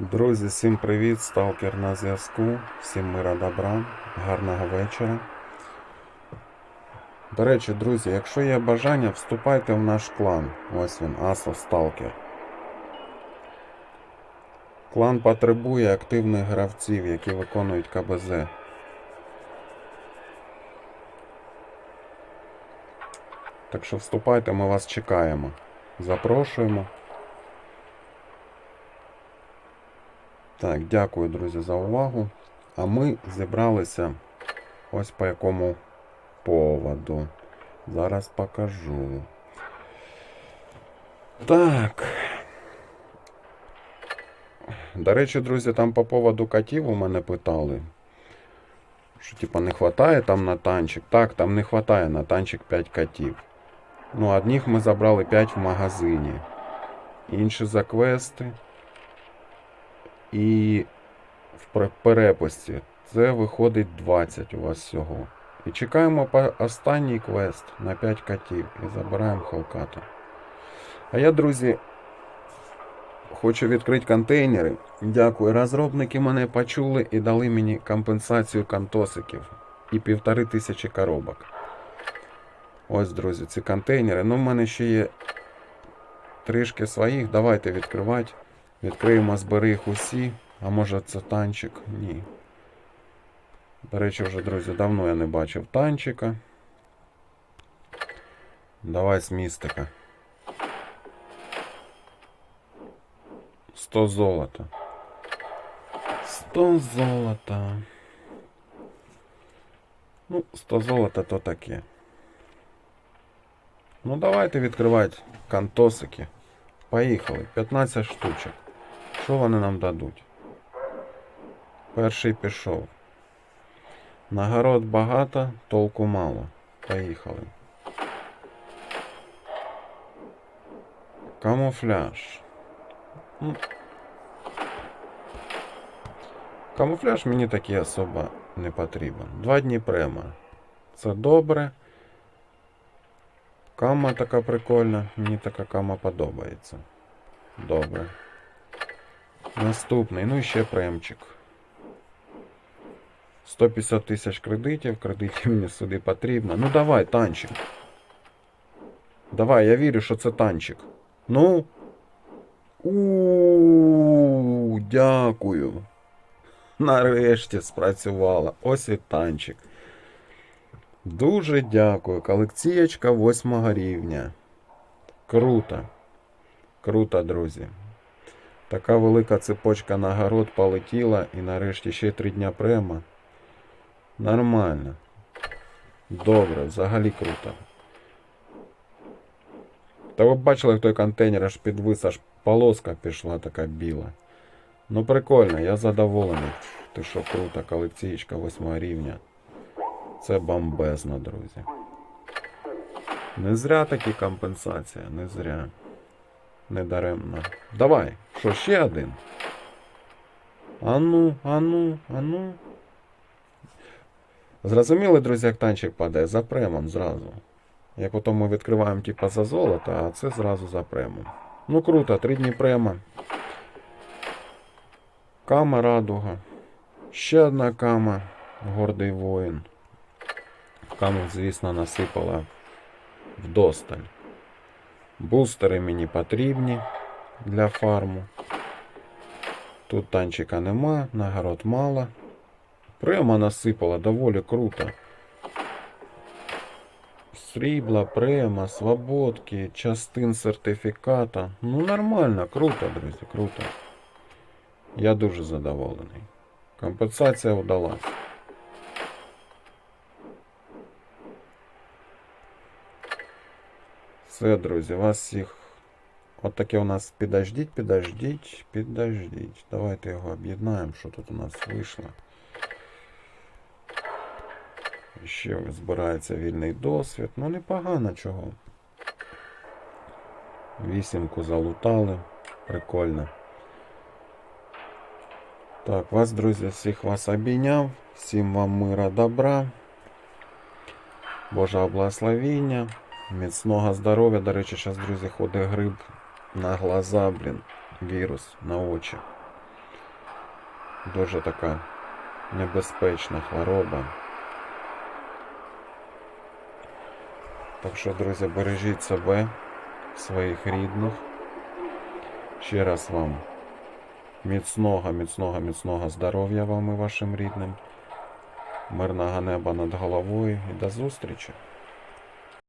Друзі, всім привіт! Сталкер на зв'язку. Всім мира добра, гарного вечора. До речі, друзі, якщо є бажання, вступайте в наш клан. Ось він, Асо Сталкер. Клан потребує активних гравців, які виконують КБЗ. Так що вступайте, ми вас чекаємо. Запрошуємо. Так, дякую, друзі, за увагу. А ми зібралися ось по якому поводу. Зараз покажу. Так. До речі, друзі, там по поводу котів у мене питали. Що, типа, не вистачає там на танчик. Так, там не вистачає на танчик 5 котів. Ну, одних ми забрали 5 в магазині. Інші за квести. І в пер- перепусті це виходить 20 у вас всього. І чекаємо останній квест на 5 котів і забираємо Халката. А я, друзі, хочу відкрити контейнери. Дякую. Розробники мене почули і дали мені компенсацію кантосиків і півтори тисячі коробок. Ось, друзі, ці контейнери. Ну, в мене ще є трішки своїх. Давайте відкривати. Відкриємо, збери їх усі. А може це танчик? Ні. До речі, вже, друзі, давно я не бачив танчика. Давай з містика. 100 золота. 100 золота. Ну, 100 золота то таке. Ну, давайте відкривати кантосики. Поїхали. 15 штучок. Що вони нам дадуть? Перший пішов. Нагород багато, толку мало. Поїхали. Камуфляж. Камуфляж мені такий особо не потрібен. Два дні према. Це добре. Кама така прикольна. Мені така кама подобається. Добре. Наступний, ну і ще премчик. 150 тисяч кредитів. Кредитів мені сюди потрібно. Ну давай, танчик. Давай, я вірю, що це танчик. Ну. У, дякую. Нарешті спрацювала. Ось і танчик. Дуже дякую. Колекцієчка 8 рівня. Круто. Круто, друзі. Така велика цепочка нагород полетіла і нарешті ще три дня према. Нормально. Добре, взагалі круто. Та ви бачили, як той контейнер аж підвис, аж полоска пішла така біла. Ну прикольно, я задоволений. Ти що круто, колекційка 8 рівня. Це бомбезно, друзі. Не зря такі компенсація, не зря. Не даремно. Давай, що, ще один? Ану, ану, ану. Зрозуміли, друзі, як танчик падає? За премом зразу. Як потім ми відкриваємо типа за золото, а це зразу за премом. Ну круто, три дні према. Кама радуга. Ще одна кама. Гордий воїн. Каму, звісно, насипала вдосталь. Бустери мені потрібні для фарму. Тут танчика нема, нагород мало. Према насипала доволі круто. Срібла, према, свободки, частин сертифіката. Ну нормально, круто, друзі, круто. Я дуже задоволений. Компенсація вдалась. Все, друзі, вас всіх. От таке у нас підождіть, підождіть, підождіть. Давайте його об'єднаємо, що тут у нас вийшло. Ще збирається вільний досвід. Ну непогано чого. Вісімку залутали. Прикольно. Так, вас, друзі, всіх вас обійняв. Всім вам мира, добра. Божого благословіння. Міцного здоров'я. До речі, зараз, друзі, ходить гриб на глаза, блін. Вірус на очі. Дуже така небезпечна хвороба. Так що, друзі, бережіть себе, своїх рідних. Ще раз вам міцного, міцного, міцного здоров'я вам і вашим рідним. Мирного неба над головою і до зустрічі!